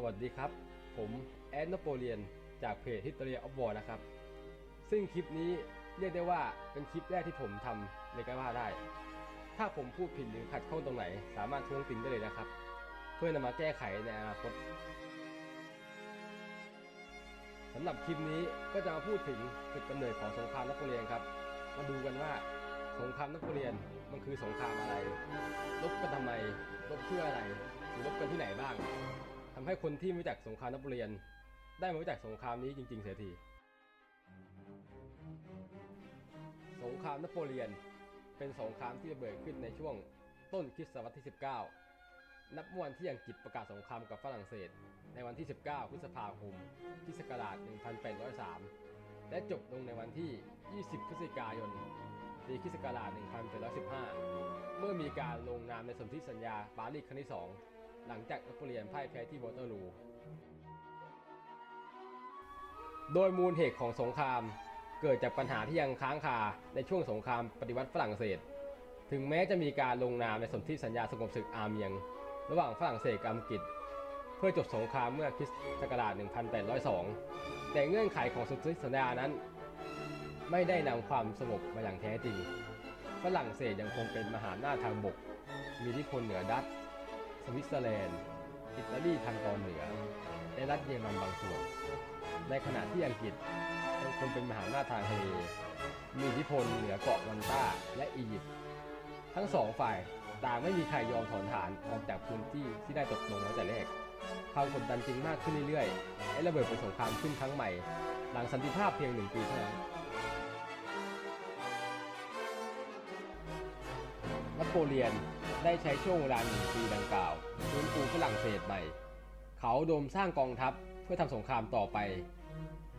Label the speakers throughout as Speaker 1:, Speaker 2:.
Speaker 1: สวัสดีครับ ผมแอนนโปเลียน จากเพจ History of War นะครับ ซึ่งคลิปนี้เรียกได้ว่าเป็นคลิปแรกที่ผมทำในกาว่าได้ ถ้าผมพูดผิดหรือขัดข้องตรงไหน สามารถทวงติงได้เลยนะครับ เพื่อนำมาแก้ไขในอนาคตสำหรับคลิปนี้ก็จะมาพูดถึงจุดกำเนิดของสงครามนโปเลียนครับ มาดูกันว่าสงครามนโปเลียนมันคือสงครามอะไรรบกันทำไมรบเพื่ออะไรหรือรบกันที่ไหนบ้าง ทำให้คนที่ไม่จักสงครามนโปเลียน ได้มารู้จักสงครามนี้จริง ๆ เสียที สงครามนโปเลียน เป็นสงครามที่ระเบิดขึ้นในช่วงต้นคริสตศตวรรษที่ 19 นับมวันที่อังกฤษประกาศสงครามกับฝรั่งเศส ในวันที่ 19 พฤษภาคมคริสต์ศักราช 1803 และจบลงในวันที่ 20 พฤศจิกายนปีคริสต์ศักราช1815 เมื่อมีการลงนามในสนธิสัญญาปารีสครั้งที่ 2 หลังจากนโปเลียนพ่ายแพ้ที่วอเตอร์ลู โดยมูลเหตุของสงคราม เกิดจากปัญหาที่ยังค้างคาในช่วงสงครามปฏิวัติฝรั่งเศส ถึงแม้จะมีการลงนามในสนธิสัญญาสงบศึกอาร์เมียง ระหว่างฝรั่งเศสกับอังกฤษ เพื่อจบสงครามเมื่อคริสต์ศักราช 1802 แต่เงื่อนไขของสนธิสัญญานั้น ไม่ได้นำความสงบมาอย่างแท้จริงฝรั่งเศสยังคงเป็นมหาอำนาจทางบก มีอิทธิพลเหนือดัตช์ วิตเซอร์แลนด์ อิตาลีทางตอนเหนือ และรัฐเยอรมันบางส่วน ในขณะที่อังกฤษยังคงเป็นมหาอำนาจทางทะเล มีอิทธิพลเหนือเกาะวันต้าและอียิปต์ ทั้งสองฝ่ายต่างไม่มีใครยอมถอนฐานออกจากพื้นที่ที่ได้ตกลงไว้แต่แรก ความกดดันจึงมากขึ้นเรื่อยๆ และระเบิดเป็นสงครามขึ้นครั้งใหม่ หลังสันติภาพเพียงหนึ่งปีเท่านั้นนโปเลียน ได้ใช้ช่วงเวลาหนึ่งปีดังกล่าวฟื้นฟูฝรั่งเศสใหม่ เขาโดมสร้างกองทัพเพื่อทำสงครามต่อไป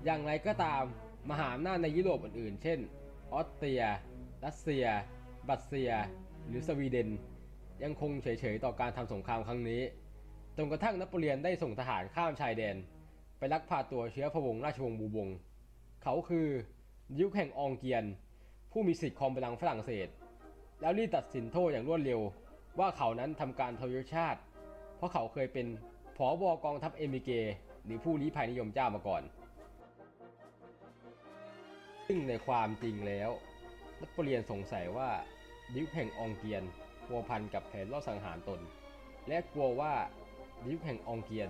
Speaker 1: อย่างไรก็ตามมหาอำนาจในยุโรปอื่นๆ เช่น ออสเตรีย รัสเซีย บัตเซีย หรือสวีเดน ยังคงเฉยๆ ต่อการทำสงครามครั้งนี้ จนกระทั่งนโปเลียนได้ส่งทหารข้ามชายแดน ไปลักพาตัวเชื้อพระวงศ์ราชวงศ์บูบง เขาคือยุคแห่งองเกียน ผู้มีสิทธิ์ครองบัลลังก์ฝรั่งเศส แล้วรีบตัดสินโทษอย่างรวดเร็ว ว่าเขานั้นทำการทรยศชาติ เพราะเขาเคยเป็นผอบกองทัพเอมิเก หรือผู้ลี้ภัยนิยมเจ้ามาก่อน ซึ่งในความจริงแล้วนโปเลียนสงสัยว่าดิวแห่งองเกียนพัวพันกับแผนลอสังหารตน และกลัวว่าดิวแห่งองเกียน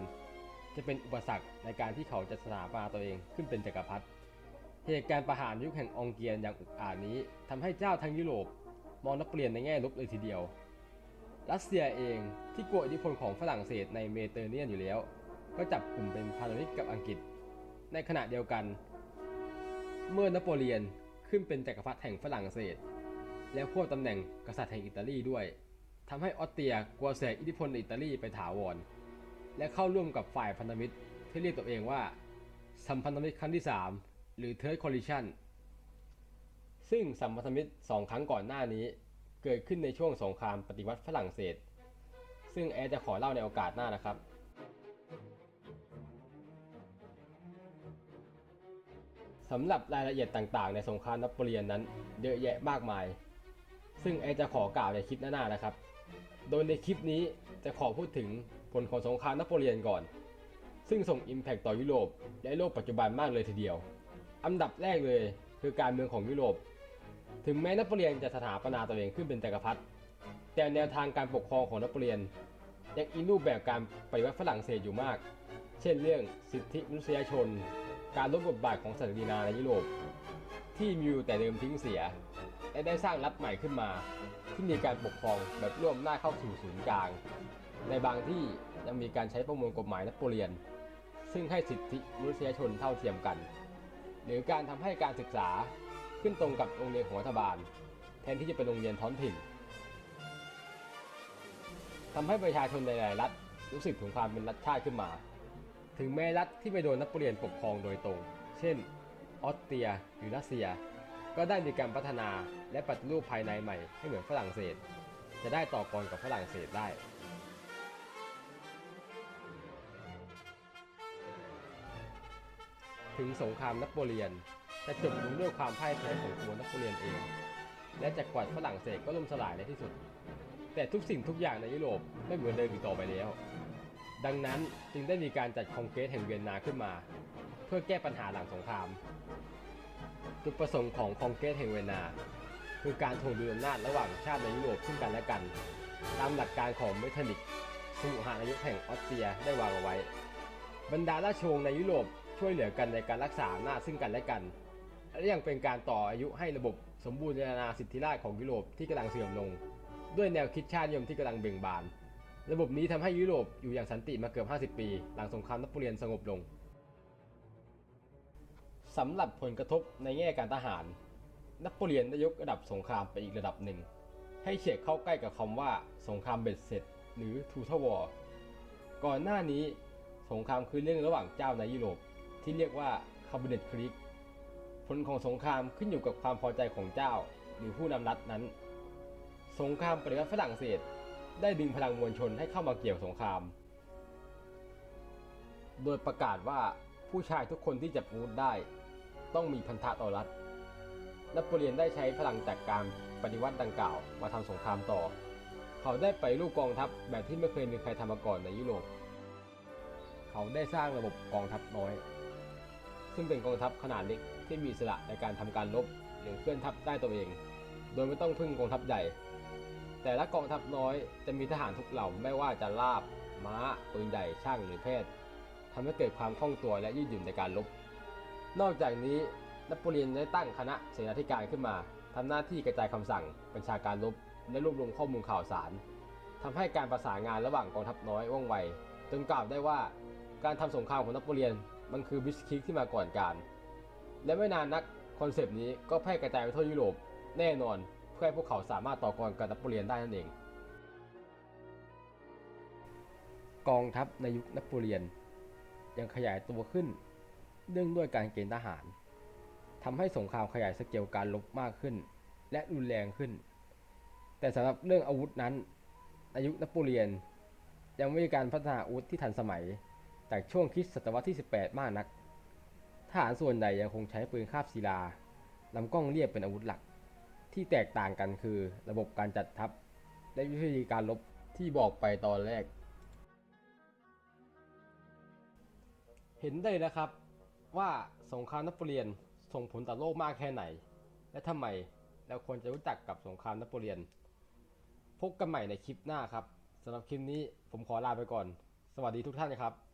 Speaker 1: จะเป็นอุปสรรคในการที่เขาจะสถาปนาตัวเองขึ้นเป็นจักรพรรดิเหตุการณ์ประหารยุคแห่งองเกียนอย่างอุกอาจนี้ทำให้เจ้าทั้งยุโรปมองนโปเลียนในแง่ลบเลยทีเดียว รัสเซียเองที่กลัวอิทธิพลของฝรั่งเศสในเมเตอร์เนียนอยู่แล้ว ก็จับกลุ่มเป็นพันธมิตรกับอังกฤษ ในขณะเดียวกัน เมื่อนโปเลียนขึ้นเป็นจักรพรรดิแห่งฝรั่งเศส แล้วควบตำแหน่งกษัตริย์แห่งอิตาลีด้วยทำให้ออสเตรียกลัวเสียอิทธิพลอิตาลีไปถาวร และเข้าร่วมกับฝ่ายพันธมิตรที่เรียกตัวเองว่า สัมพันธมิตรครั้งที่ 3 หรือ Third Coalition ซึ่งสัมพันธมิตรสองครั้งก่อนหน้านี้ เกิดขึ้นในช่วงสงครามปฏิวัติฝรั่งเศส ซึ่งแอร์จะขอเล่าในโอกาสหน้านะครับสำหรับรายละเอียดต่างๆ ในสงครามนโปเลียนนั้นเยอะแยะมากมาย ซึ่งแอร์จะขอกล่าวในคลิปหน้าๆนะครับ โดยในคลิปนี้จะขอพูดถึงผลของสงครามนโปเลียนก่อน ซึ่งส่ง Impact ต่อยุโรปและโลกปัจจุบันมากเลยทีเดียว อันดับแรกเลยคือการเมืองของยุโรป ถึงแม้นโปเลียนจะสถาปนาตัวเองขึ้นเป็นจักรพรรดิแต่แนวทางการปกครองของนโปเลียนยังอินรูปแบบการปฏิวัติฝรั่งเศสอยู่มาก เช่นเรื่องสิทธิมนุษยชน การลดบทบาทของศาสนาในยุโรป ที่มีอยู่แต่เดิมทิ้งเสีย และได้สร้างรัฐใหม่ขึ้นมา ที่มีการปกครองแบบร่วมหน้าเข้าสู่ศูนย์กลาง ในบางที่ยังมีการใช้ประมวลกฎหมายนโปเลียน ซึ่งให้สิทธิมนุษยชนเท่าเทียมกัน หรือการทำให้การศึกษา ขึ้นตรงกับโรงเรียนของรัฐบาล แทนที่จะเป็นโรงเรียนท้องถิ่นทำให้ประชาชนในหลายรัฐรู้สึกถึงความเป็นรัฐชาติขึ้นมา ถึงแม้รัฐที่ไม่โดนนโปเลียนปกครองโดยตรง เช่น ออสเตรียหรือรัสเซีย ก็ได้มีการพัฒนาและปฏิรูปภายในใหม่ให้เหมือนฝรั่งเศส จะได้ต่อกรกับฝรั่งเศสได้ถึงสงครามนโปเลียน จะจบลงด้วยความพ่ายแพ้ของตัวนโปเลียนเอง และจักรวรรดิฝรั่งเศสก็ล่มสลายในที่สุด แต่ทุกสิ่งทุกอย่างในยุโรปไม่เหมือนเดิมอีกต่อไปแล้ว ดังนั้นจึงได้มีการจัดคองเกรสแห่งเวียนนาขึ้นมา เพื่อแก้ปัญหาหลังสงคราม จุดประสงค์ของคองเกรสแห่งเวียนนาคือการถ่วงดุลอำนาจระหว่างชาติในยุโรปซึ่งกันและกัน ตามหลักการของเมทานิกสมุหานายุแห่งออสเตรียได้วางเอาไว้ บรรดาราชวงศ์ในยุโรปช่วยเหลือกันในการรักษาอำนาจซึ่งกันและกัน และยังเป็นการต่ออายุให้ระบบสมบูรณาสิทธิราชของยุโรปที่กำลังเสื่อมลง ด้วยแนวคิดชาตินิยมที่กำลังเบ่งบาน ระบบนี้ทำให้ยุโรปอยู่อย่างสันติมาเกือบ 50 ปี หลังสงครามนโปเลียนสงบลงสำหรับผลกระทบในแง่การทหาร นโปเลียนได้ยกระดับสงครามไปอีกระดับหนึ่ง ให้เฉียดเข้าใกล้กับคำว่าสงครามเบ็ดเสร็จ หรือทูทวอร์ก่อนหน้านี้สงครามคือเรื่องระหว่างเจ้าในยุโรปที่เรียกว่าคาร์บเนตคริก ผลของสงครามขึ้นอยู่กับความพอใจของเจ้าหรือผู้นำรัฐนั้น สงครามปฏิวัติฝรั่งเศส ได้ดึงพลังมวลชนให้เข้ามาเกี่ยวสงคราม โดยประกาศว่าผู้ชายทุกคนที่จับอาวุธได้ ต้องมีพันธะต่อรัฐนโปเลียนได้ใช้พลังจากการปฏิวัติดังกล่าวมาทำสงครามต่อ เขาได้ไปรูปกองทัพแบบที่ไม่เคยมีใครทำมาก่อนในยุโรป เขาได้สร้างระบบกองทัพน้อย ซึ่งเป็นกองทัพขนาดเล็ก ที่มีอิสระในการทำการรบหรือเคลื่อนทัพได้ตัวเอง โดยไม่ต้องพึ่งกองทัพใหญ่ แต่ละกองทัพน้อยจะมีทหารทุกเหล่าไม่ว่าจะลาบ ม้า ปืนใหญ่ ช่างหรือแพทย์ทำให้เกิดความคล่องตัวและยืดหยุ่นในการรบ นอกจากนี้นโปเลียนได้ตั้งคณะเสนาธิการขึ้นมาทำหน้าที่กระจายคำสั่ง บัญชาการรบ และรวบรวมข้อมูลข่าวสารทำให้การประสานงานระหว่างกองทัพน้อยว่องไวจนกล่าวได้ว่าการทำสงครามของนโปเลียนมันคือบิสคิกที่มาก่อนการ และไม่นานนักคอนเซปต์นี้ก็แพร่กระจายไปทั่วยุโรปแน่นอนเพื่อให้พวกเขาสามารถต่อกรกับนโปเลียนได้นั่นเอง กองทัพในยุคนโปเลียน ยังขยายตัวขึ้น เนื่องด้วยการเกณฑ์ทหารทำให้สงครามขยายสเกลการรบมากขึ้น และรุนแรงขึ้น แต่สำหรับเรื่องอาวุธนั้นในยุคนโปเลียน ยังไม่มีการพัฒนาอาวุธที่ทันสมัยจากช่วงคริสตศตวรรษที่ 18 มากนัก ทหารส่วนใหญ่ยังคงใช้ปืนคาบศิลาลำกล้องเรียบเป็นอาวุธหลัก ที่แตกต่างกันคือระบบการจัดทัพ และวิธีการรบที่บอกไปตอนแรก เห็นได้แล้วครับ ว่าสงครามนโปเลียนส่งผลต่อโลกมากแค่ไหน และทำไมเราควรจะรู้จักกับสงครามนโปเลียน พบกันใหม่ในคลิปหน้าครับสำหรับคลิปนี้ผมขอลาไปก่อน สวัสดีทุกท่านครับ